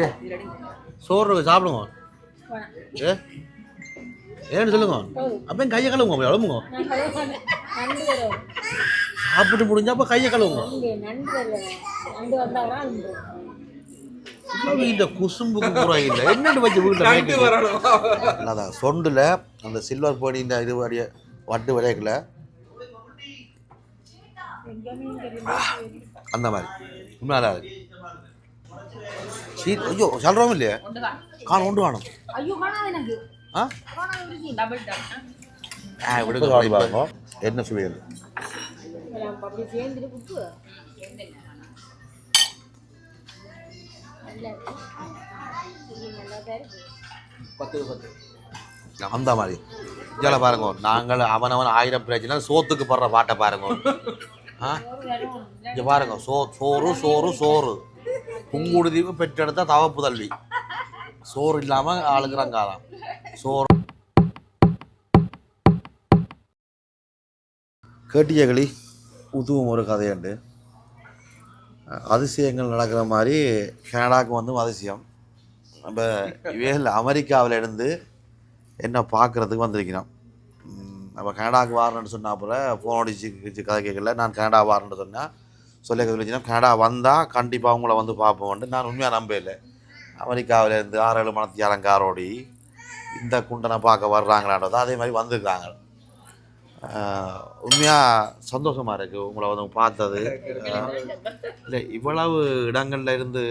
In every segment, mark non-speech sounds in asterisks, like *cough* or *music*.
ஏ சோறு சாப்பிடுங்க. ஏ ஏன்னு சொல்லுங்க. அப்போ கையை கழுவுங்க வரும் சாப்பிட்டு முடிஞ்சா அப்போ கையை கழுவுங்க. இந்த குசும்புக்கு பூரா இல்லை. என்னென்னு வச்சு வீட்டில் அதான் சொண்டில் அந்த சில்வர் பொடி இந்த இது வரைய வட்டு வரையக்கல அந்த மாதிரி. உண்மையாக இருக்கு என்ன சுவைகள் அப்படி சேர்ந்துட்டு குப்பு நல்லா இருக்கு இது நல்லா தான் இருக்கு அந்த மாதிரி. இதில் பாருங்க நாங்கள் அவனவன் ஆயிரம் பிரச்சனை சோத்துக்கு படுற பாட்டை பாருங்க. ஆ? இங்கே பாருங்க சோ சோறு சோறு சோறு. புங்குடுதீவு பெற்றெடுத்த தவப்பு தள்ளி. சோறு இல்லாமல் ஆளுக்கிறாங்க காலம். சோறு. கேட்டியகளி உதுவும் ஒரு கதையுண்டு. அதிசயங்கள் நடக்கிற மாதிரி கனடாவுக்கு வந்து அதிசயம். நம்ம இவைகள் அமெரிக்காவில் இருந்து என்ன பார்க்குறதுக்கு வந்திருக்கிறோம். நம்ம கனடாவுக்கு வரணும்னு சொன்னால் அப்புறம் ஃபோன் அடிச்சு கதை கேட்கல. நான் கனடா வரணும்னு சொன்னேன் சொல்லி சொல்லிச்சுன்னா கனடா வந்தால் கண்டிப்பாக உங்களை வந்து பார்ப்போம்ட்டு நான் உண்மையாக நம்பல அமெரிக்காவில் இருந்து ஆறு ஏழு மணத்தி அலங்காரோடி இந்த குண்டனை பார்க்க வர்றாங்களான்றது அதே மாதிரி வந்திருக்காங்க. உண்மையாக சந்தோஷமாக இருக்குது உங்களை வந்து பார்த்தது. இல்லை இவ்வளவு இடங்கள்ல இருந்து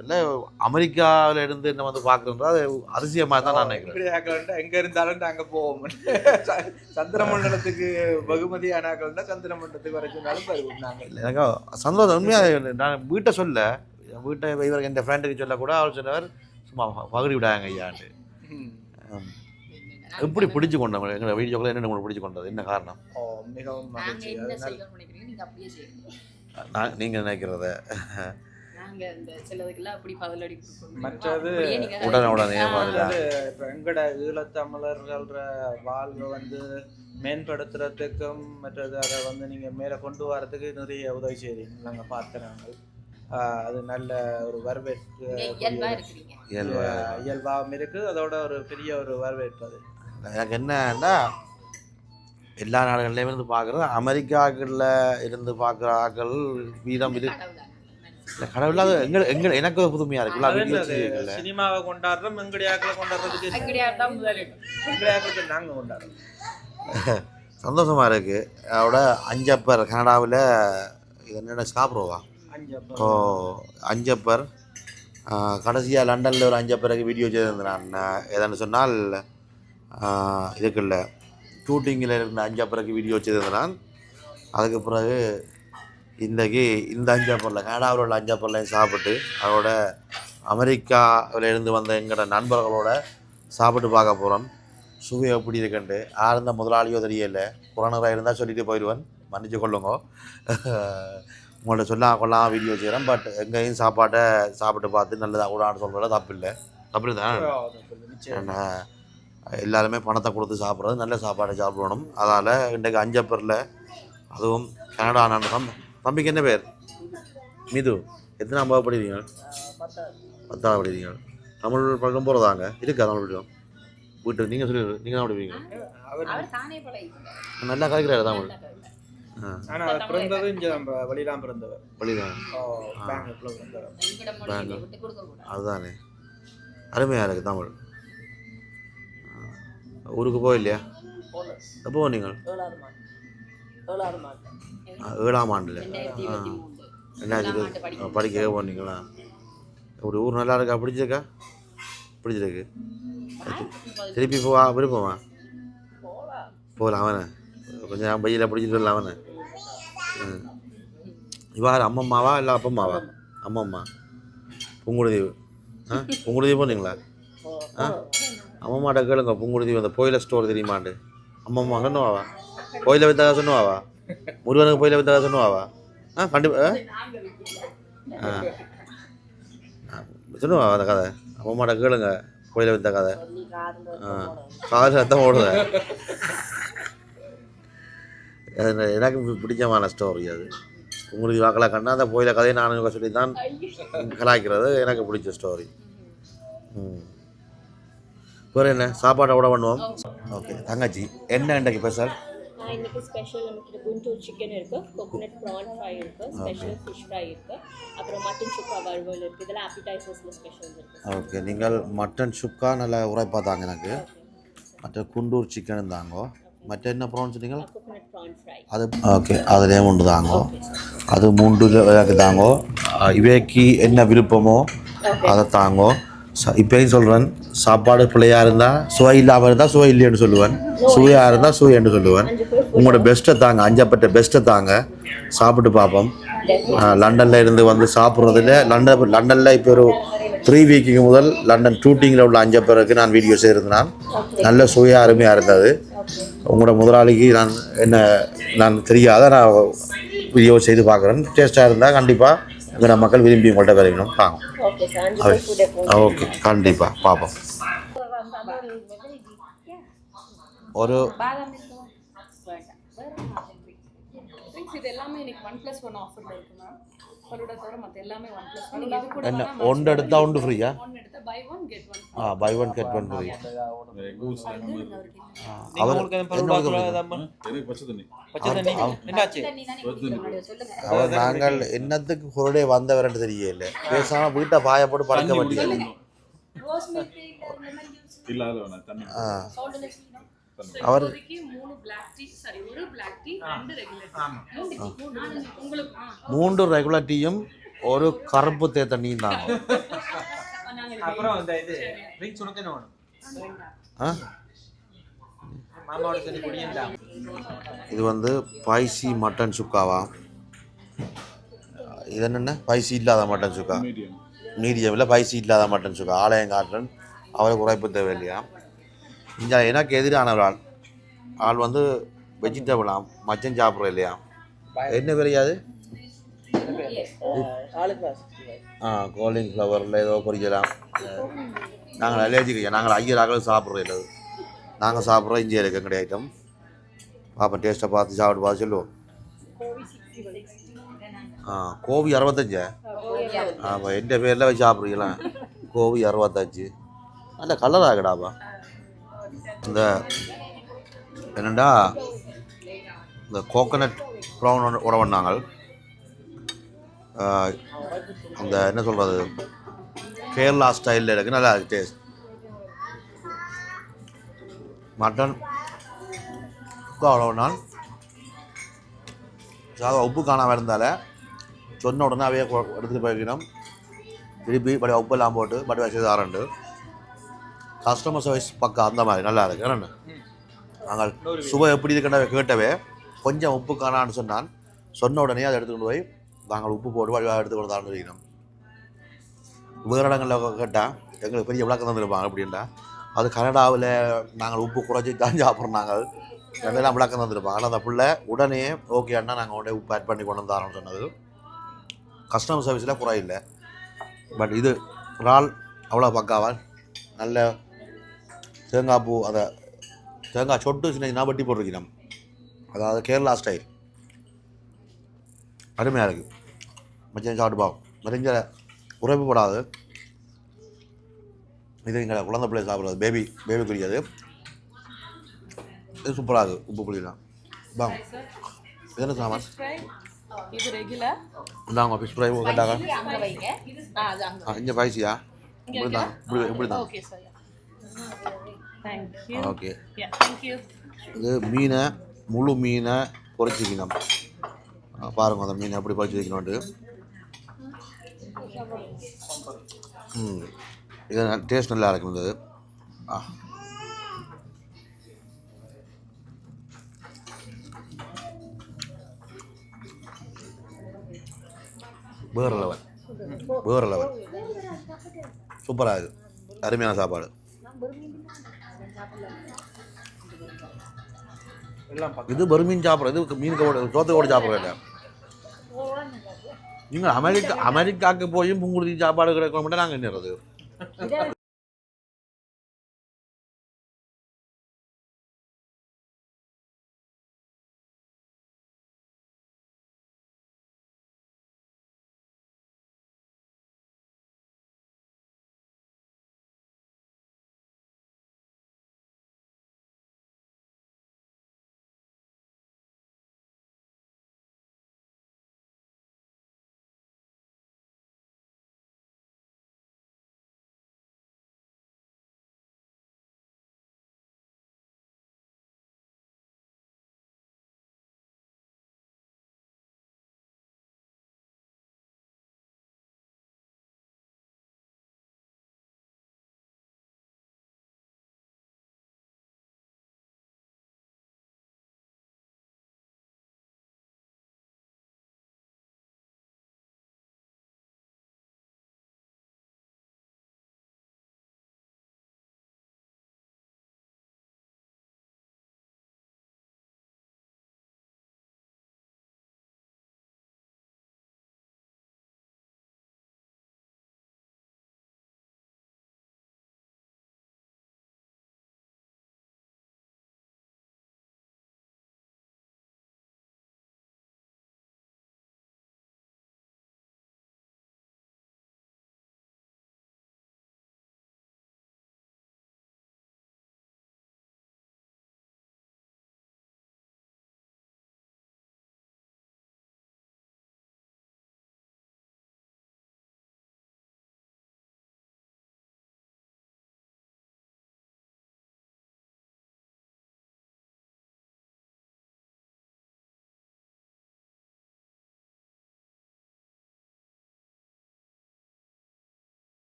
இல்லை அமெரிக்காவில் இருந்து என்ன வந்து பார்க்குறது அது அதிசயமாக தான் நான் நினைக்கிறேன். எங்க இருந்தாலும் அங்க போவோம். ச- சந்திர மண்டலத்துக்கு பகுமதி ஆனாக்கள்னா சந்திர மண்டலத்துக்கு வர சொன்னாலும் வருவோம் நாங்கள் இல்லை, எனக்கு சந்தோஷம். உண்மையாக நான் வீட்டை சொல்ல என் வீட்டை இவர் என் ஃப்ரெண்டுக்கு சொல்ல கூட அவர் சொன்னவர் சும்மா ப- பகுடி விடாங்க ஐயாண்டு. எப்படி பிடிச்சு கொண்டோம் எங்களை வீடியோக்குள்ள என்ன உங்களுக்கு பிடிச்சு கொண்டது? என்ன காரணம்? ஓ மிகவும் நாங்க மகிழ்ச்சி. என்ன அதனால நான் நீங்கள் நினைக்கிறத. மற்றது உடனே உடனே இப்ப எங்கட ஈழத்தமிழர்கள வாழ்வை வந்து மேம்படுத்துறதுக்கும் மற்றது அதை வந்து நீங்க மேல கொண்டு வரதுக்கு நிறைய உதவி செய்றீங்க. நாங்க பார்த்துறாங்க அது நல்ல ஒரு வரவேற்பு. இயல்பாகவும் இருக்கு அதோட ஒரு பெரிய ஒரு வரவேற்பு அது. எனக்கு என்னன்னா எல்லா நாடுகள்லேயும் இருந்து பார்க்குறது அமெரிக்காக்களில் இருந்து பார்க்குற ஆக்கள் வீதம் கடவுளா இல்லை கடவுளாக எங்க எங்க எனக்கு ஒரு புதுமையாக இருக்குல்ல அது வீடியோ சினிமாவை கொண்டாடுறோம் எங்கடியாக்களை கொண்டாடுறதுக்கு அங்கடியா தான் முதலிடம். எங்கடியாக்களுக்கு நாங்க கொண்டாடுறோம். *laughs* சந்தோஷமாக இருக்குது அதோட அஞ்சப்பர் கனடாவில் இது என்னென்ன சாப்பிடுவா ஓ அஞ்சப்பர். கடைசியாக லண்டனில் ஒரு அஞ்சப்பருக்கு வீடியோ செய்திருந்தேன் நான் எதான்னு சொன்னால் இதுக்குள்ள ஷூட்டிங்கில் இருந்த அஞ்சப்பருக்கு வீடியோ நான் அதுக்கு பிறகு இன்றைக்கி இந்த அஞ்சப்பரில் கனடாவில் உள்ள அஞ்சப்பர்லையும் சாப்பிட்டு அதோட அமெரிக்காவில் இருந்து வந்த எங்களோட நண்பர்களோட சாப்பிட்டு பார்க்க போகிறோம் சுவை எப்படி இருக்குன்ட்டு. இருந்த முதலாளியோ தெரியல. புறநகராக இருந்தால் சொல்லிட்டு போயிடுவேன். மன்னிச்சு கொள்ளுங்க. *laughs* உங்கள்ட்ட சொல்ல கொள்ளாம வீடியோ செய்கிறேன் பட் எங்கேயும் சாப்பாட்டை சாப்பிட்டு பார்த்து நல்லதாக கூடான்னு சொல்கிறத தப்பு இல்லை தப்பு தான் எல்லாருமே பணத்தை கொடுத்து சாப்பிட்றது நல்ல சாப்பாடை சாப்பிடணும். அதால் இன்றைக்கு அஞ்சப்பரில் அதுவும் கனடா நாடகம் தம்பிக்கு என்ன பேர்? மிது. எத்தனாம் பாவ படிக்கிறீங்க? பத்தாவது படிக்கிறீங்க. தமிழ் பழக்கம் போகிறதாங்க இருக்கா தமிழ் படிக்கும் வீட்டு நீங்கள் சொல்லி நீங்கள் தான் படிப்பீங்க நல்லா கலைக்கிறாரு தமிழ். ஆ. ஆனா அவர் பிறந்தது இங்க நம்ம பிறந்தவர். அதுதானே. அருமையாக இருக்குது தமிழ். ஊருக்கு போகலையா? எப்போ போனீங்க? ஆ, ஏழாம் ஆண்டில். ரெண்டாயிரத்தி படிக்கவே போனீங்களா? இப்படி ஊர் நல்லா இருக்கா? பிடிச்சிருக்கா? பிடிச்சிருக்கு. திருப்பி போவா விருப்பமா போகலாம். அவனை. கொஞ்சம் நேரம் பையில் பிடிச்சிட்டு வரலாம் அவனை. இவ்வாறு அம்மம்மாவா இல்லை அப்பம்மாவா? அம்மம்மா. புங்குடுதீவு ஆ? புங்குடுதீவு போனீங்களா? ஆ? அம்மம்மாட்ட கேளுங்க புங்குடுதி அந்த கோயில ஸ்டோர் தெரியுமாண்டு அம்மம்மா சொன்னவாவா கோயில வித்தா சொன்னவாவா முருகனுக்கு போயில வித்தா சொன்னவாவா ஆ கண்டிப்பாக ஆ? ஆ. சொல்லுவா அந்த கதை? அம்மாட்ட கேளுங்க கோயிலை வித்த கதை. ஆ காது ரத்தம் ஓடுத. அது எனக்கு பிடிச்சமான ஸ்டோரி அது. உங்களுக்கு வாக்கெல்லாம் கண்ணா அந்த கோயில கதையை நானும் சொல்லி தான் கலாய்க்கிறது. எனக்கு பிடிச்ச ஸ்டோரி ம். வேறு என்ன? சாப்பாடு கூட பண்ணுவோம். ஓகே தங்கச்சி என்ன இன்றைக்கு ஸ்பெஷல் இன்னைக்கு ஸ்பெஷல் நமக்கு குண்டூர் சிக்கன் இருக்கு கோகோனட் ப்ரான் ஃப்ரை இருக்கு ஸ்பெஷல் ஃபிஷ் ஃப்ரை இருக்கு. அப்புறம் மட்டன் சுக்கா வறுவல் இருக்கு. இதெல்லாம் ஆப்பிடைசர்ஸ்ல ஸ்பெஷல் இருக்கு. ஓகே நீங்கள் மட்டன் சுக்கா நல்லா உரைப்பா தாங்க எனக்கு. மற்ற குண்டூர் சிக்கன் தாங்கோ. மற்ற என்ன ப்ரான் சொன்னீங்க? கோகோனட் ப்ரான் ஃப்ரை அது ஓகே அதிலே மூன்று தாங்கோ. அது மூன்று தாங்கோ. இவைக்கு என்ன விருப்பமோ அதை தாங்கோ. இப்போயும் சொல்கிறேன் சாப்பாடு பிள்ளையாக இருந்தால் சுவை இல்லாமல் இருந்தால் சுவை இல்லைன்னு சொல்லுவேன். சுவையாக இருந்தால் சுவைன்னு சொல்லுவேன். உங்களோட பெஸ்ட்டை தாங்க அஞ்சப்பட்ட பெஸ்ட்டை தாங்க. சாப்பிட்டு பார்ப்போம். லண்டனில் லண்டன்ல இருந்து வந்து சாப்பிட்றதுல லண்டன் லண்டனில் இப்போ ஒரு த்ரீ வீக்குக்கு முதல் லண்டன் ஷூட்டிங்கில் உள்ள அஞ்ச பேருக்கு நான் வீடியோ செய்திருந்தேன் நல்ல சுவையாக அருமையாக இருந்தது. உங்களோட முதலாளிக்கு நான் என்ன நான் தெரியாத நான் வீடியோ செய்து பார்க்குறேன். டேஸ்ட்டாக இருந்தால் கண்டிப்பாக எங்களோட மக்கள் விரும்பி உங்கள்கிட்ட வரைக்கணும் வாங்க. ஓகே கண்டிப்பாக பார்ப்போம் ஒரு பாதாம் இருக்கா வேண்டாம் வேற ட்ரிங்க்ஸ் இது எல்லாமே இன்னைக்கு ஒன் ப்ளஸ் ஒன் ஆஃபரில் இருக்கு என்ன ஒன்று எடுத்தால் ஒன்று ஃப்ரீயா எடுத்தா ஆ buy one get one free அவர் அவர் நாங்கள் என்னத்துக்கு பொருளே வந்தவர்ன்ட்டு தெரியல. பேசாமல் வீட்டை பாய போட்டு படுக்க தண்ணி மாட்டேங்குது இல்ல இல்ல அவர் இப்போதைக்கு மூணு பிளாக் டீ சாரி ஒரு பிளாக் டீ ரெண்டு ரெகுலர் உங்களுக்கு ஆ. மூன்று ரெகுலர் டீயும் ஒரு கருப்பு தே தண்ணியும் இந்த இது வந்து பைசி மட்டன் சுக்காவா? இது என்னென்ன? பைசி இல்லாத மட்டன் சுக்கா? மீடியம். மீடியமில் பைசி இல்லாத மட்டன் சுக்கா. ஆலயம் காட்டுறன். அவருக்கு உழைப்பு தேவையில்லையா? இந்த எனக்கு எதிரான ஒரு ஆள் ஆள் வந்து வெஜிடபிளாம் மச்சம் சாப்பிட்ற இல்லையா? என்ன விலையாது ஆ கோலிங் ஃப்ளவரில் ஏதோ பொரிக்கலாம் நாங்கள் அலேஜிக்கு நாங்கள் ஐயராக்கள் சாப்பிட்றோம் இல்லை நாங்கள் சாப்பிட்றோம் இஞ்சி இருக்கு எங்களுடைய ஐட்டம் பாப்பா டேஸ்ட்டை பார்த்து சாப்பிட்டு பார்த்து சொல்லுவோம். ஆ கோவி அறுபத்தஞ்சா? ஆமாம் எந்த பேரில் வச்சு சாப்பிட்றீங்களா? கோவி அறுபத்தஞ்சு. நல்ல கலர் ஆகடாப்பா இந்த என்னண்டா இந்த கோகனட் ப்ரௌன் உட அந்த என்ன சொல்கிறது கேரளா ஸ்டைலில் இருக்குது நல்லா இருக்குது டேஸ்ட் மட்டன் அவ்வளோ நாள் சாதம் உப்பு காணாமல் இருந்தால சொன்ன உடனே அவையே எடுத்துகிட்டு போயிருக்கணும் போய்க்கணும் திருப்பி படி உப்பெல்லாம் போட்டு படி வச்சு ஆரண்டு கஸ்டமர் சர்வீஸ் பக்கம் அந்த மாதிரி நல்லா இருக்கு. என்ன நாங்கள் சுவை எப்படி இருக்குன்னு கேட்டவே கொஞ்சம் உப்பு காணான்னு சொன்னான். சொன்ன உடனே அதை எடுத்துக்கொண்டு போய் நாங்கள் உப்பு போட்டு வடிவாக எடுத்து கொண்டு தான் வைக்கணும் வேறு இடங்களில் கேட்டால் எங்களுக்கு பெரிய விளக்கம் தந்துருப்பாங்க அப்படின்ட்டா அது கனடாவில் நாங்கள் உப்பு குறைச்சி தான் சாப்பிட்றோம் நாங்கள். அதெல்லாம் விளக்கம் தந்துருப்பாங்க. ஆனால் அந்த பிள்ளை உடனே ஓகே அண்ணா நாங்கள் உடனே உப்பு ஆட் பண்ணி கொண்டு வந்து தரோம்னு சொன்னது கஸ்டமர் சர்வீஸில் குறையில்லை பட் இது இறால் அவ்வளோ பக்காவா? நல்ல தேங்காய் பூ அதை தேங்காய் சொட்டு சின்ன சின்ன வட்டி போட்டிருக்கணும் அதாவது கேரளா ஸ்டைல் அருமையாக இருக்குது மச்சம் சாப்பிட்டு பாவம். நிறைஞ்ச போடாது இது எங்களை குழந்தை பிள்ளை சாப்பிட்றது. பேபி பேபிக்குரியது இது சூப்பராக இருக்குது உப்பு புளியெல்லாம் பாங்க இது என்ன சாமான்? இது ரெகுலர் இந்தாங்க ஃபிஷ் ஃப்ரை கேட்டாங்க. வைங்க. இங்கே பாய்ச்சியா இப்படி தான் இப்படி இப்படி தான் okay sir thank you okay thank you இது மீனை முழு மீனை பொரிச்சிக்கணும் ஆ, பாருங்க அந்த மீனை எப்படி பொரிச்சு வைக்கணும்ட்டு ம் இது டேஸ்ட் நல்லா இருக்கும் இது. ஆ. வேறு லெவல் வேறு லெவல் சூப்பராக இருக்குது அருமையான சாப்பாடு. இது வெறும் மீன் சாப்பிட்றது இது மீன் கூட சோத்து கூட நீங்கள் அமெரிக்கா அமெரிக்காவுக்கு போய் புங்குடுதி சாப்பாடு கிடைக்க மட்டும் நாங்கள் என்னறது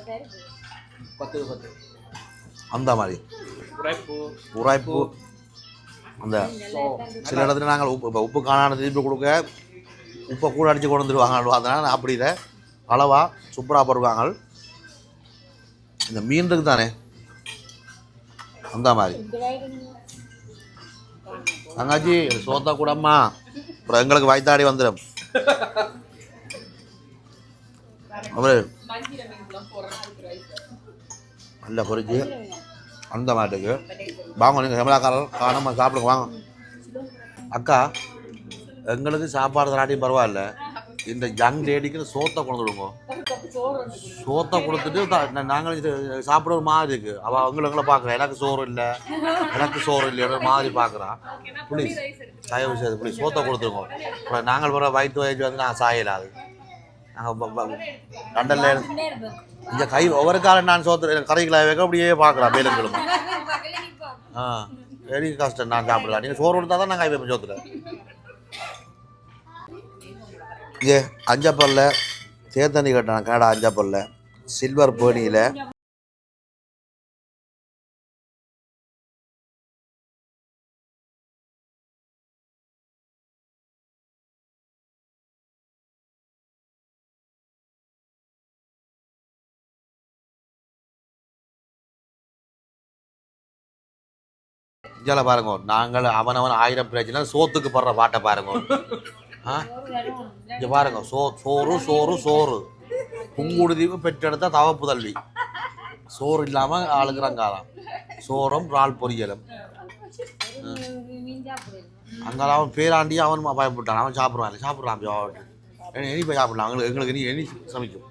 தான் இருக்கு பத்து பத்து. அந்த மாதிரி. உரைப்பு. உரைப்பு. அந்த சில இடத்துல நாங்கள் உப்பு இப்போ உப்பு காணாத திருப்பி கொடுக்க உப்பை கூட அடித்து கொண்டு வந்துடுவாங்க. அதனால் அப்படி இல்லை. அளவா சூப்பராக போடுவாங்க இந்த மீன் இருக்கு தானே? அந்த மாதிரி தங்காச்சி இது சோத்தா கூடம்மா அப்புறம் எங்களுக்கு வாய்த்தாடி வந்துடும் நல்ல பொறிச்சு அந்த மாட்டுக்கு வாங்க நீங்கள் செமலாக்காரர் காணாமல் சாப்பிடுங்க வாங்க அக்கா எங்களுக்கு சாப்பாடு தராட்டியும் பரவாயில்ல இந்த யங் லேடிக்கு சோத்தை கொண்டு விடுங்க சோத்தை கொடுத்துட்டு நாங்களும் சாப்பிட ஒரு மாதிரி இருக்கு. அவள் அவங்கள பார்க்குறா. எனக்கு சோறு இல்லை. எனக்கு சோறு இல்லை ஒரு மாதிரி பார்க்குறான் ப்ளீஸ் தயவு செய்து ப்ளீஸ் சோத்தை கொடுத்துருங்க. அப்புறம் நாங்கள் வர வயிற்று வயிற்று வந்து நான் சாயலாது நாங்கள் லண்டன்ல இந்த கை ஒவ்வொரு காலம் நான் சோத்து கரைகளை வைக்க அப்படியே பார்க்குறான் மேலும் ஆ வெரி கஷ்டம் நான் சாப்பிடலாம் நீங்கள் சோறு கொடுத்தா தான் நான் கை வைப்பேன் சோத்துல. இங்கே அஞ்சப்பல்ல தேத்தண்ணி கட்டணம் கனடா அஞ்சப்பல்ல சில்வர் பேணியில். இஞ்சால பாருங்க நாங்கள் அவனவன் ஆயிரம் பிரச்சனை சோத்துக்கு படுற பாட்டை பாருங்க. ஆ? இங்க பாருங்க சோ சோறு சோறு சோறு. புங்குடுதீவு பெற்றெடுத்த தவப்பு தள்ளி. சோறு இல்லாம ஆளுக்குறாங்காலாம் சோறும் இறால் பொரியலும். அங்கால அவன் பேராண்டி அவன் பயப்பட்டான். அவன் சாப்பிடுவான். சாப்பிட்றான் இனி போய் சாப்பிடலாம். எங்களுக்கு எங்களுக்கு இனி இனி சமைக்கும்.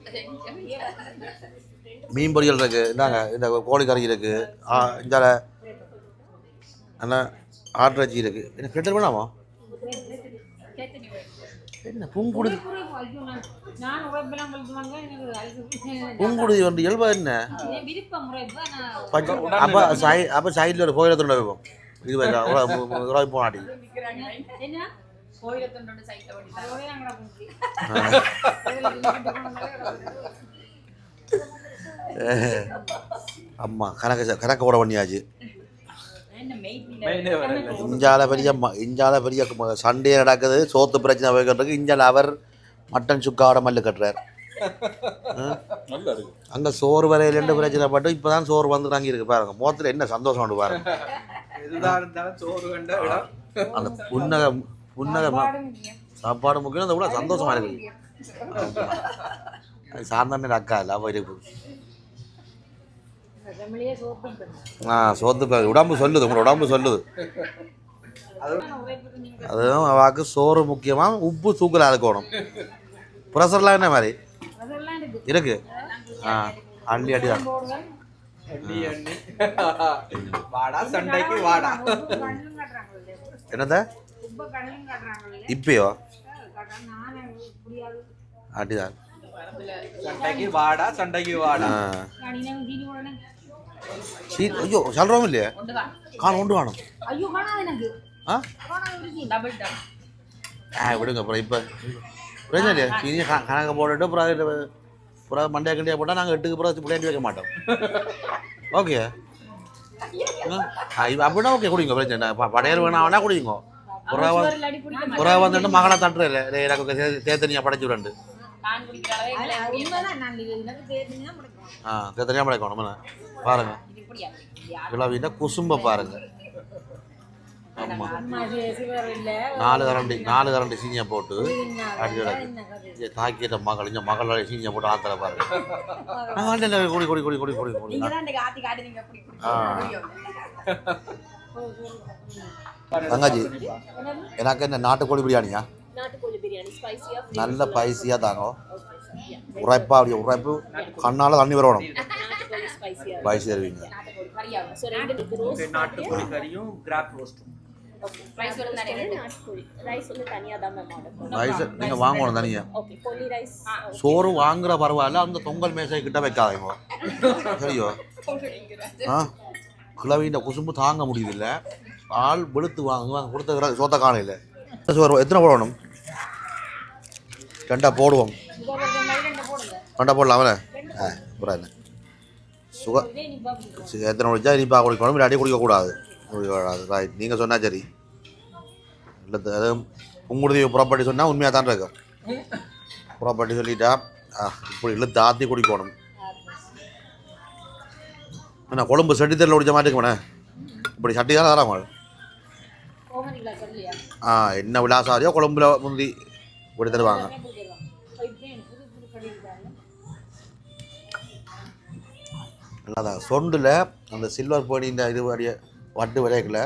மீன் பொரியல் இருக்கு. இந்தாங்க இந்த கோழி கறி இருக்கு. என்ன ஆட்டிறச்சி இருக்கு. என்ன கெட்டல் வேணாமா? என்ன பூங்குடுதி பூங்குடுதி வந்து இயல்பா என்ன? அப்போ சை அப்போ சைடில் ஒரு கோயிலை துண்டை வைப்போம் இது *laughs* அதோட நாங்கள் *laughs* அம்மா கணக்கு கணக்கு போட பண்ணியாச்சு என்ன மெயின் மெயினே வரல இஞ்சால பெரிய ம- இஞ்சால பெரிய சண்டே நடக்குது. சோத்து பிரச்சனை வைக்கிறதுக்கு இஞ்சால அவர் மட்டன் சுக்காவோட மல்லு கட்டுறார். *laughs* அங்கே சோறு வரையில் ரெண்டு பிரச்சனை பட்டு இப்போ தான் சோறு வந்து தங்கி இருக்கு பாருங்க. முகத்தில் என்ன சந்தோஷம் உண்டு பாருங்க. எதுதான் இருந்தாலும் சோறு கண்ட இடம் அந்த புன்னகை புன்னகை ம- சாப்பாடு முக்கியம். அதை விட சந்தோஷமா இருக்கு. அது சாந்தாண்ட அக்கா இல்லை அவ இருக்கு. தமிழையே சோப்பு ஆ சோத்து உடம்பு சொல்லுது உங்களோட உடம்பு சொல்லுது. அதுவும் அவாக்கு சோறு முக்கியமாக உப்பு தூக்கலாக இருக்கணும் ப்ரெஷர்லாம் என்ன மாதிரி? அதெல்லாம் இருக்கு. இருக்கு. ஆ அள்ளி அடி தான். என்னத இப்பயோ? அடிதான். சண்டைக்கு வாடா சண்டைக்கு வாடா. எனக்கு. ஆ? காணாது இருக்கு டபுள் டம் ஆ விடுங்க அப்புறம் இப்போ பிரச்சனை இல்லையா? சீனி க- கணக்கு போட்டுட்டு அப்புறம் அப்புறம் மண்டையா கண்டியா போட்டால் நாங்கள் எட்டுக்கு அப்புறம் பிள்ளையாண்டி வைக்க மாட்டோம். ஓகே. அப்படின்னா ஓகே குடிங்க பிரச்சனை படையல் வேணா வேணா குடிங்க. புறா புறா வந்துட்டு மகளை தட்டுறல எனக்கு தே- தேத்தனியா படைச்சு விடண்டு. ஆ தேத்தனியா படைக்கணும் என்ன? பாருங்க? கிளவிட்ட குசும்ப பாருங்க. நாலு கரண்டி நாலு கரண்டி சீனியை போட்டு அடிச்சு தாக்கிட்ட மகள் இங்கே மகளோட சீனியை போட்டு ஆத்தல பாருங்க. குடி குடி குடி குடி குடி குடி. தங்காஜி எனக்கு என்ன நாட்டுக்கோழி பிரியாணியா? ஸ்பைசியாக நல்ல பைசியாக தாங்க. உரைப்பா அப்படி உரைப்பு. கண்ணால் தண்ணி வரணும். *laughs* நாட்டுக்கோழி ஸ்பைசியாக பைசி தருவீங்க நாட்டுக்கோழி கறியும் கிராப் ரோஸ்ட்டும் வாங்கணும் தனியாக ஓகே பொன்னி ரைஸ் சோறு வாங்குற பரவாயில்ல அந்த தொங்கல் மேசை கிட்ட வைக்காதீங்க. சரியோ? ஆ கிளவின்ற குசும்பு தாங்க முடியுதில்ல ஆள் வெளுத்து வாங்க வாங்க கொடுத்த சோத்த காணையில் சோறு எத்தனை போடணும்? ரெண்டா போடுவோம். ரெண்டு போடுங்க. ரெண்டா போடலாம் அவனை ஆ என்ன? சுக எத்தனை குடிச்சா இனிப்பா குடிக்கணும் இல்லாட்டி குடிக்கக்கூடாது குடிக்கக்கூடாது ரைட் நீங்கள் சொன்னா சரி இல்லை அது உங்களுடைய ப்ராப்பர்ட்டி சொன்னால் உண்மையாக தான் இருக்கும் ப்ராப்பர்ட்டி சொல்லிட்டா இப்படி இழுத்து ஆற்றி குடிக்கணும் என்ன கொழும்பு சட்டித்தரில் குடிச்ச மாட்டேங்குமே இப்படி சட்டி தான் தராமல் ஆ என்ன விலாசாரியோ கொழும்புல முந்தி இப்படி தருவாங்க நல்லாதான் சொண்டில் அந்த சில்வர் பேணின்ற இது வரைய வட்டு விளையக்கல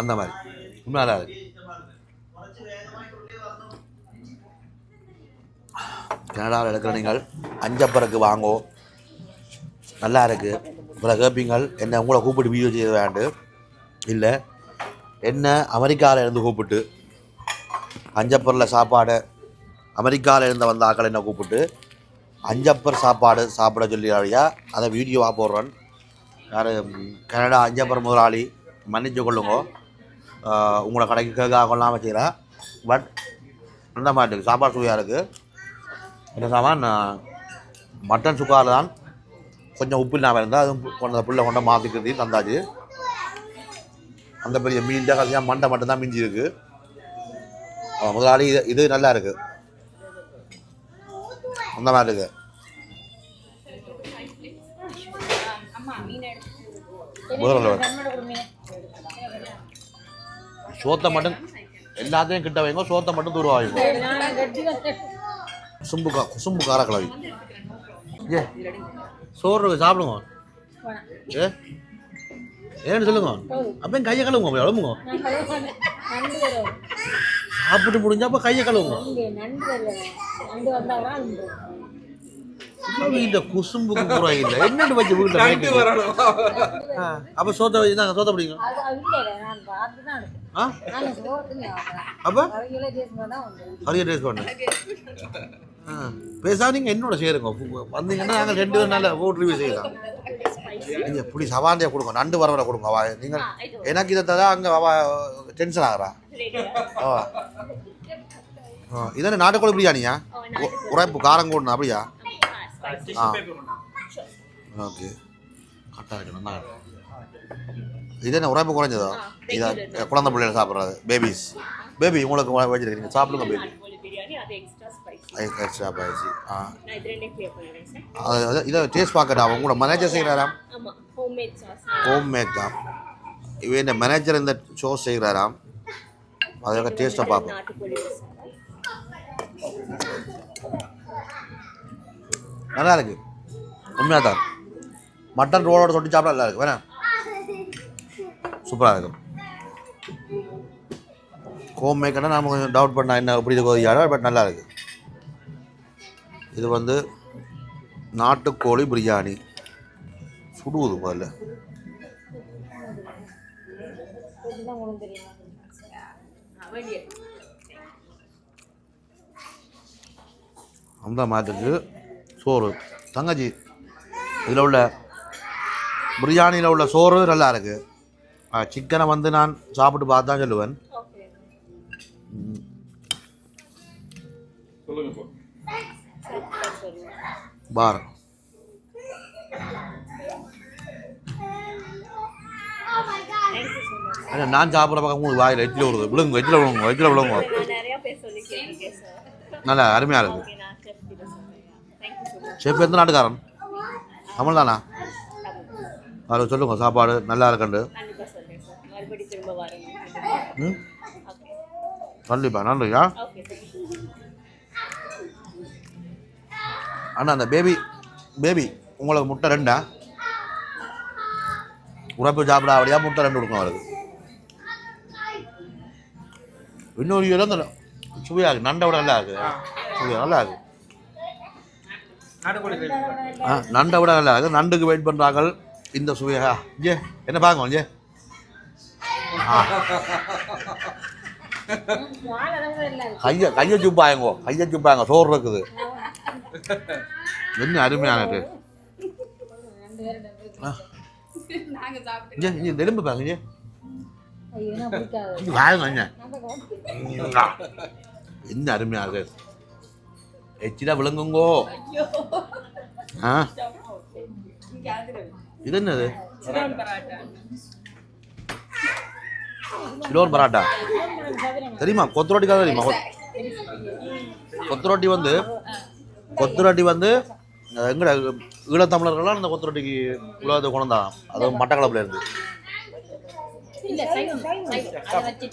அந்த மாதிரி. உண்மையாக இருக்கு. கனடாவில் இருக்கிற நீங்கள் அஞ்சப்பறக்கு வாங்கோ. நல்லா இருக்குது உங்களை கேட்பீங்கள் என்ன உங்களை கூப்பிட்டு வீடியோ செய்ய வேண்டு. இல்லை என்ன அமெரிக்காவில் இருந்து கூப்பிட்டு அஞ்சப்பரில் சாப்பாடு அமெரிக்காவில் இருந்து வந்த ஆக்கள் என்ன கூப்பிட்டு அஞ்சப்பர் சாப்பாடு சாப்பிட சொல்லி அதை வீடியோவாக போடுறேன். யார் கனடா அஞ்சப்பர் முதலாளி மன்னிச்சு கொள்ளுங்க. உங்களை கடைக்கு கேட்க கொள்ளாமல் செய்கிறேன் பட் அந்த மாதிரி இருக்குது சாப்பாடு சுவையாக இருக்குது என்ன சாமான்? மட்டன் சுக்கார் தான். கொஞ்சம் உப்பு இல்லாமல் இருந்தால் அதுவும் கொண்ட பிள்ளை கொண்ட மாற்றிக்கிறது தந்தாச்சு. அந்த பெரிய மீன் தான் கடைசியாக மண்டை மட்டும்தான் மிஞ்சி இருக்குது முதலாளி இது இது நல்லா இருக்குது அந்த மாதிரி கொடுங்க சோத்தை மட்டும் எல்லாத்தையும் கிட்ட வைங்க சோத்தை மட்டும் தூரம் வைங்க குசும்பு கா குசும்பு காரக்கிழவி ஏ சோறு சாப்பிடுங்க ஏ ஏன்னு சொல்லுங்க அப்போ கையை கழுவுங்க. நண்டு வருவோம் சாப்பிட்டு முடிஞ்சா அப்போ கையை கழுவுங்க இந்த குசும்புக்கு பூரா இல்லை. என்னன்னு வச்சு வீட்டில் அப்போ சோத்தை வச்சு தாங்க சோத்தை தான் ஆ? சோத்துன்னு அப்போ? தான் ஹரிய டேஸ்ட் பண்ணு. ஆ பேசா நீங்கள் என்னோட சேருங்க வந்தீங்கன்னா நாங்கள் ரெண்டு பேரும் நல்ல ஃபுட் ரிவ்யூ செய்யலாம். நீங்கள் இப்படி சவாண்டியாக கொடுங்க நண்டு வர வர கொடுங்க அவா நீங்கள் எனக்கு இதை தரா அங்கே அவ டென்ஷன் ஆகிறா. ஆ ஆ இதானே நாட்டுக்கோழி பிரியாணியா? உரைப்பு காரம் கூடணும் அப்படியா? ஓகே கரெக்டாக நல்லா இருக்கு. இது என்ன உரைப்பு குறைஞ்சதோ? இதை குழந்தை பிள்ளைகள் சாப்பிட்றது பேபிஸ் பேபி உங்களுக்கு வச்சிருக்கீங்க சாப்பிடுங்க பேபி நாட்டுக்கோழி பிரியாணி அது எக்ஸ்ட்ரா ஸ்பைசி ஆ. இது டேஸ்ட் பார்க்கட்டா உங்களோட மேனேஜர் செய்கிறாராம் ஹோம் மேக் தான். இவன் இந்த மேனேஜர் இந்த ஷோ செய்கிறாராம் அதோட டேஸ்ட்டை பார்ப்போம். நல்லா இருக்கு உண்மையாக தான் மட்டன் ரோலோட தொட்டி சாப்பிட நல்லா இருக்கு வேணா. சூப்பராக இருக்கும். ஹோம் மேக்கர்னா நம்ம கொஞ்சம் டவுட் பண்ணால் என்ன எப்படி இது பட் நல்லா இருக்கு இது வந்து நாட்டுக்கோழி பிரியாணி. சுடுவது முதல்ல அந்த மாட்டுக்கு சோறு. தங்கச்சி இதில் உள்ள பிரியாணியில் உள்ள சோறு நல்லா இருக்கு. சிக்கனை வந்து நான் சாப்பிட்டு பார்த்து தான் சொல்லுவேன். பார். நான் சாப்பிட்ற பக்கம் உங்களுக்கு வாயில் எட்டில் விடுது விழுங்க எட்டில் விழுங்க எட்டில் விழுங்க. நல்லா அருமையாக இருக்கு. செஃப் எந்த நாட்டுக்காரன்? தமிழ் தானா அதில் சொல்லுங்க சாப்பாடு நல்லா இருக்குண்டு? ம்? கண்டிப்பாக நன்றியா? அண்ணா அந்த பேபி பேபி உங்களுக்கு முட்டை ரெண்டா? உரைப்பு சாப்பிட அப்படியா? முட்டை ரெண்டு கொடுக்கணும் அவருக்கு. இன்னொரு இடம் சுவையாக இருக்கு நண்டை விட நல்லா இருக்கு. சுவையா நல்லா இருக்கு. நாட்டுக்கோழி கிரேவி ஆ நண்டை விட நல்லா இருக்கு நண்டுக்கு வெயிட் பண்ணுறாங்க இந்த சுவையா. ஜே என்ன பாங்க ஜே? இல்லை கையை கையை சுப்பாயங்கோ கையை சுப்பாங்க சோறு இருக்குது. என்ன அருமையானது சாப்பிட்டு இங்கே எலும்பு பாருங்க நம்ம காட்டு. என்ன அருமையாக எச்சில விளங்குங்கோ ஆ இது என்னது சிலோர் பராட்டா தெரியுமா கொத்து ரொட்டிக்காக தெரியுமா கொத்- கொத்து ரொட்டி வந்து கொத்து ரொட்டி வந்து எங்கட ஈழத்தமிழர்கள்லாம் அந்த கொத்து ரொட்டிக்கு உலகத்தை கொண்டான் அது மட்டக்களப்பில் இருந்து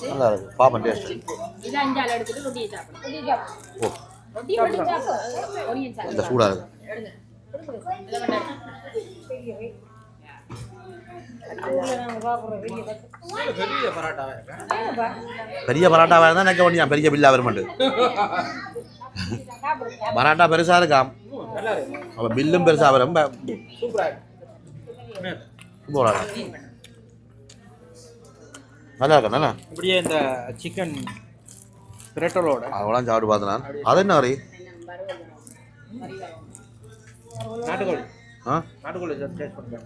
நல்லா இருக்கு பாப்பன் டேஸ்ட் ஓ இந்த சூடாக இருக்கு. பெரிய பரோட்டாவே இருந்தால் நினைக்க வேண்டிய பெரிய பில்லா வருமாண்டு பராட்டா பெருசாக இருக்காம் அப்போ பில்லும் பெருசாக வரும். நல்லா இருக்கா நல்லா? இப்படியே இந்த சிக்கன் பிரட்டலோட. அவங்களாம் சாப்பிட்டு பார்த்தேன். நான் அது என்ன வரி? நாட்டுக்கோழி. ஆ? நாட்டுக்கோழி டேஸ்ட் பண்ணுறேன்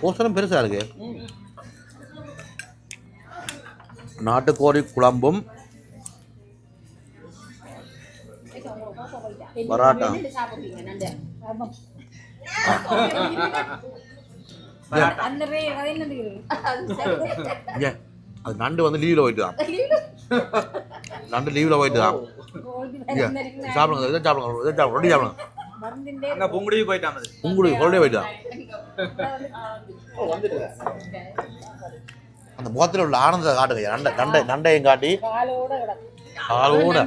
கோசரம் பெருசாக இருக்கு. நாட்டுக்கோழி குழம்பும் பராட்டா. *laughs* அது நண்டு வந்து லீவில் போயிட்டு தான் நண்டு லீவில் போயிட்டு தான் சாப்பிடுங்க இதை சாப்பிடுங்க இதை சாப்பிடுங்க ரொட்டி சாப்பிடுங்க. அங்கே போயிட்டாமது உங்களுக்கு ஹோல்டே போயிட்டு தான் வந்துட்டு அந்த முகத்தில் உள்ள ஆனந்தத்தை காட்டுங்க நண்டை நண்டை நண்டையும் காட்டி காலோட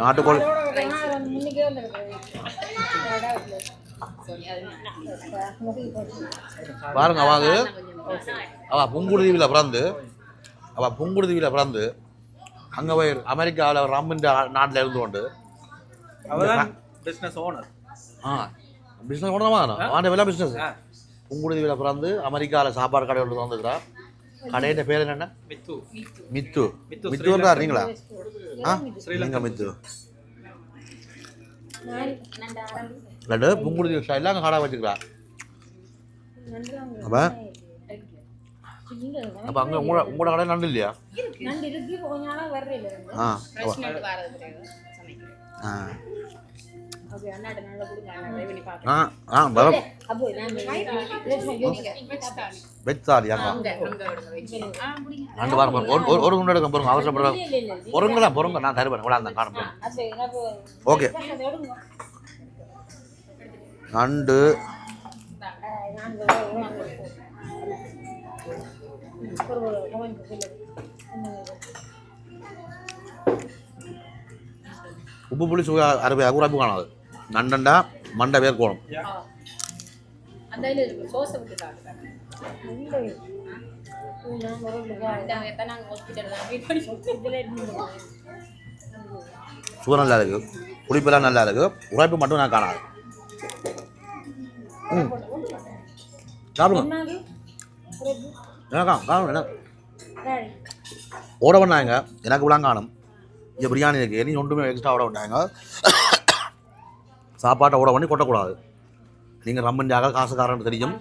நாட்டுக்கோழி. பாருங்க அவாது அவ புங்குடுதீவில் பிறந்து அவ புங்குடுதீவில் பிறந்து அங்கே போய் அமெரிக்காவில் ரம்மின்ற நாட்டில் இருந்து கொண்டு பிஸ்னஸ் ஓனர் ஆ பிஸ்னஸ் தான்? அவன் வேலை பிஸ்னஸ் புங்குடுதீவில் பிறந்து அமெரிக்காவில் சாப்பாடு கடை ஒன்று வந்துக்கிறா கடையின் பேர் என்னென்ன மித்து. மித்து மித்து, மித்துன்றா நீங்களா ஆ? ஸ்ரீலங்கா. மித்து? லட்டு ஸ்டைலில் அங்கே கடை வச்சுக்கிறா அப்போ? அப்போ அங்கே உங்களோட உங்களோட கடை நண்டு இல்லையா? நண்டு இருக்கு. கொஞ்ச நாளா வர்றே இல்லை. ஆ ஆ. ஆ ஆ வர அப்போ நான் வெஜ் வாரம் பாருங்க ஒரு- ஒரு எடுக்க போறோங்க அவசரப்படுறாங்க பொறுங்களா பொறுங்க நான் தருவேன் அந்த காணும் எனக்கு ஓகே நண்டு உப்பு புளி சுவை அறுவை அகுராப்பு காணாது நண்டண்டா மண்டை பேர் கோணம் அந்த இதுல இருக்கு. சோஸை விட்டு சாப்பிடுங்க அந்த எத்தனை நாங்கள் ஹாஸ்பிட்டல் தான் வெயிட் பண்ணி சுவை நல்லா இருக்கு புளிப்பெல்லாம் நல்லா இருக்கு உழைப்பு மட்டும் நான் காணாது. ம். சாப்பிடுங்க. எனக்கா காணும்? என்ன? ஓட பண்ணாங்க எனக்கு விழா காணும். இங்கே பிரியாணி இருக்கு. இனி ஒன்றுமே எக்ஸ்ட்ரா ஓட பண்ணாங்க சாப்பாட்டை ஓட பண்ணி கொட்டக்கூடாது. நீங்கள் ரம்மஞ்சாக காசுக்காரன் தெரியும்.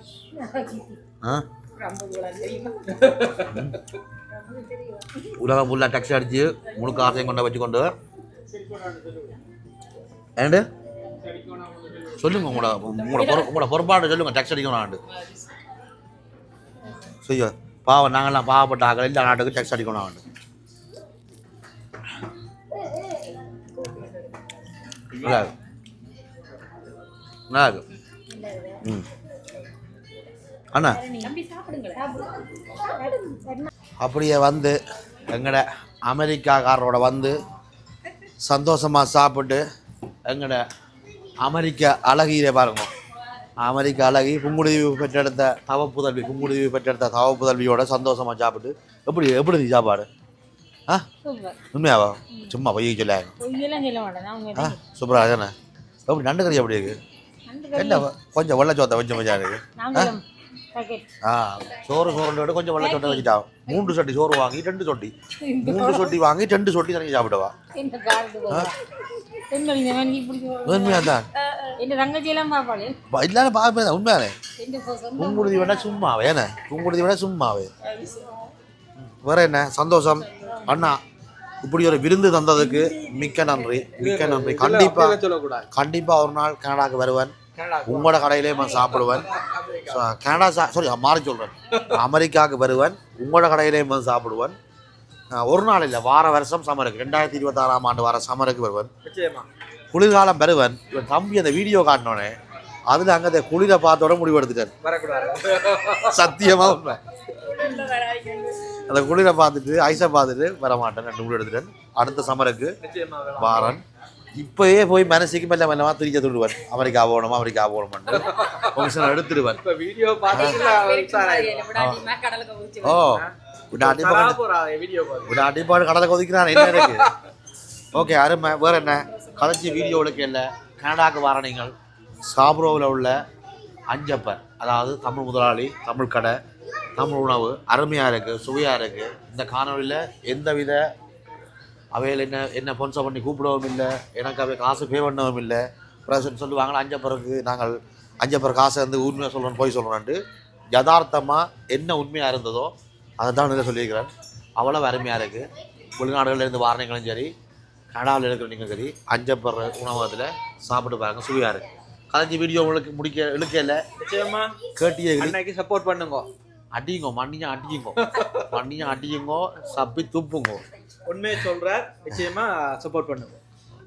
ஆ? உலகம் ஃபுல்லாக டேக்ஸி அடித்து முழுக்க ஆசையும் கொண்டு வச்சுக்கொண்டு. ஏண்டு? சொல்லுங்க உங்களோட உங்களோட பொறு உங்களோட பொறுப்பாடு சொல்லுங்க டேக்ஸ் அடிக்கணும் செய்ய. பாவம் நாங்கள்லாம் பாவப்பட்ட ஆக்கள் இல்லை நாட்டுக்கு டெக்ஸ் அடிக்கணும் ஆண்டு இல்லை. நல்லா இருக்கு ம் அண்ணா அப்படியே வந்து எங்கட அமெரிக்காக்காரரோட வந்து சந்தோஷமாக சாப்பிட்டு எங்கட அமெரிக்க அழகியிலே பாருங்க. அமெரிக்க அழகி புங்குடுதீவு பெற்றெடுத்த தவ புதல்வி புங்குடுதீவு பெற்றெடுத்த தவ புதல்வியோட சந்தோஷமாக சாப்பிட்டு எப்படி எப்படி சாப்பாடு? ஆ? சூப்பர். உண்மையாவா? சும்மா பொய்ய சொல்ல. சூப்பராக தானே எப்படி நண்டு கறி எப்படி இருக்கு? நண்டு என்ன கொஞ்சம் வெள்ளச்சோத்தை வச்ச மஜா இருக்கு. ஆ? சோறு சோறு கொஞ்சம் வெள்ளை சொட்டை வச்சுட்டா. மூன்று சொட்டி சோறு வாங்கி ரெண்டு சொட்டி. மூன்று சொட்டி வாங்கி ரெண்டு சொட்டி தனியாக சாப்பிடவா. உண்மையாக தான் இல்லாத பார்ப்பேன் உண்மையானே பூங்குருதி வேணா சும்மாவே என்ன? பூங்குருதி வேணா சும்மாவே. வேற என்ன? சந்தோஷம். அண்ணா இப்படி ஒரு விருந்து தந்ததுக்கு மிக்க நன்றி மிக்க நன்றி. கண்டிப்பா கண்டிப்பா ஒரு நாள் கனடாக்கு வருவேன். கனடா உங்களோட கடையிலே நான் சாப்பிடுவேன். ச- கனடா சா சாரி மாறி சொல்கிறேன் அமெரிக்காவுக்கு வருவேன். உங்களோட கடையிலே வந்து சாப்பிடுவேன். ஒரு நாள் இல்லை வார வருஷம் சமருக்கு ரெண்டாயிரத்தி இருபத்தாறாம் ஆண்டு வார சமருக்கு வருவேன். குளிர்காலம் வருவன் இவன் தம்பி அந்த வீடியோ காட்டினோன்னே அதில் அங்கே அந்த குளிரை பார்த்தோட முடிவெடுத்துட்டேன் வரக்கூடாது. சத்தியமா உண்மை. அந்த குளிரை பார்த்துட்டு ஐஸை பார்த்துட்டு வர மாட்டேன் ரெண்டு முடிவு எடுத்துட்டேன். அடுத்த சமருக்கு வாரன். இப்பயே போய் மனசுக்கு மெல்ல மெல்லமா திரிக்க துடுவேன் அமெரிக்கா போகணுமா அமெரிக்கா போகணுமான்னு ஃபங்க்ஷன் வீடியோ ஓ விடாட்டி பக்கம் போறா வீடியோ பாரு விடாட்டி பாடு கடலை கொதிக்கிறான். என்ன இருக்கு? ஓகே அருமை. வேற என்ன? கலைச்சி வீடியோவுக்கு இல்லை. கனடாக்கு வர நீங்கள். சாப்ரோவில் உள்ள அஞ்சப்பர். அதாவது தமிழ் முதலாளி தமிழ் கடை தமிழ் உணவு. அருமையாக இருக்குது சுவையாக இருக்குது இந்த காணொலியில் எந்தவித அவையில் என்ன என்ன பொன்சம் பண்ணி கூப்பிடவும் இல்லை. எனக்கு அவை காசு பே பண்ணவும் இல்லை. பிரசன் சொல்லுவாங்க அஞ்சப்பருக்கு நாங்கள் அஞ்சப்பர் காசை வந்து உண்மையாக சொல்கிறோம் போய் சொல்கிறோன்ட்டு யதார்த்தமாக என்ன உண்மையாக இருந்ததோ அதை தான் இதில் சொல்லியிருக்கிறேன். அவ்வளோ அருமையாக இருக்குது வெளிநாடுகளில் இருந்து வாரணைகளும் சரி கனடாவில் இருக்கிற நீங்கள் சரி அஞ்சப்படுற உணவகத்தில் சாப்பிட்டு பாருங்க சுவையாக இருக்குது கலைஞ்சி வீடியோ உங்களுக்கு முடிக்க இழுக்கல நிச்சயமா. கேட்டியே அன்னைக்கு சப்போர்ட் பண்ணுங்க. அடிங்கோ மண்ணியும் அடியுங்கோ. மண்ணியும் அடியுங்கோ சப்பி துப்புங்கோ. உண்மையை சொல்றார். நிச்சயமா சப்போர்ட் பண்ணுங்க.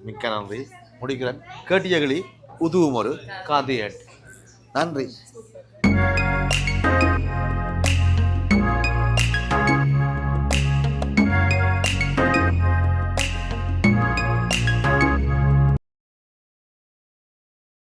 மிக்க நன்றி. முடிக்கிறேன். கேட்டியகளி உதுவும் ஒரு காந்தியட். நன்றி.